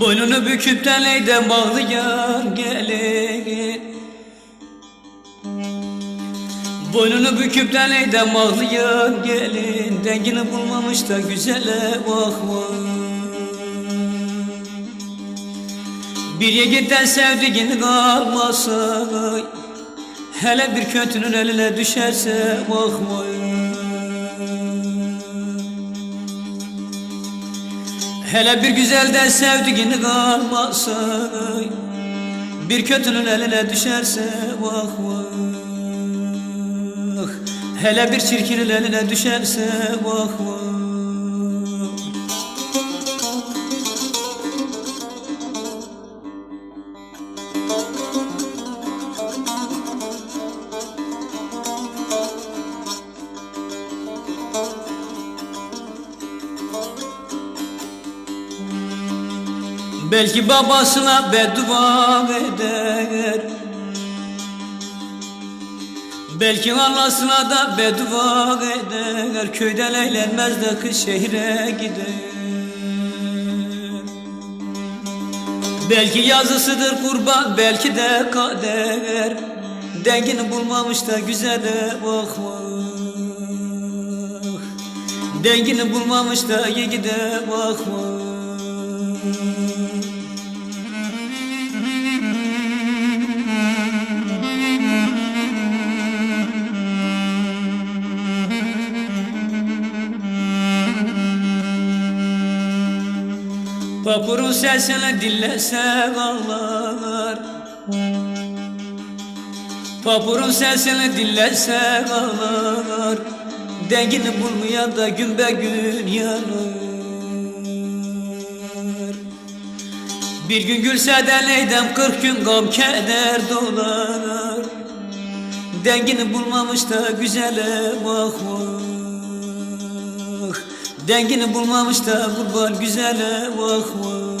Boynunu büküp de neyden bağlayan gelin. Boynunu büküp de neyden bağlayan gelin. Dengini bulmamış da güzele bakma Bir yigitten sevdiğin kalmasa Hele bir kötünün eline düşerse bakma Hele bir güzelden sevdiğini kalmasa Bir kötünün eline düşerse vah vah. Hele bir çirkinin eline düşerse vah vah Belki babasına beddua eder. Belki anasına da beddua eder. Köyden eğlenmez de kız şehre gider. Belki yazısıdır kurban belki de kader. Dengini bulmamış da güzele bak bak Dengini bulmamış da yiğide bak bak Papurun sesini dinlesek ağlar Papurun sesini dinlesek ağlar Dengini bulmayan da gün be gün yanar Bir gün gülse de neydem kırk gün gam keder dolar Dengini bulmamış da güzele bak bak Dengini bulmamış da kurban güzele bak bak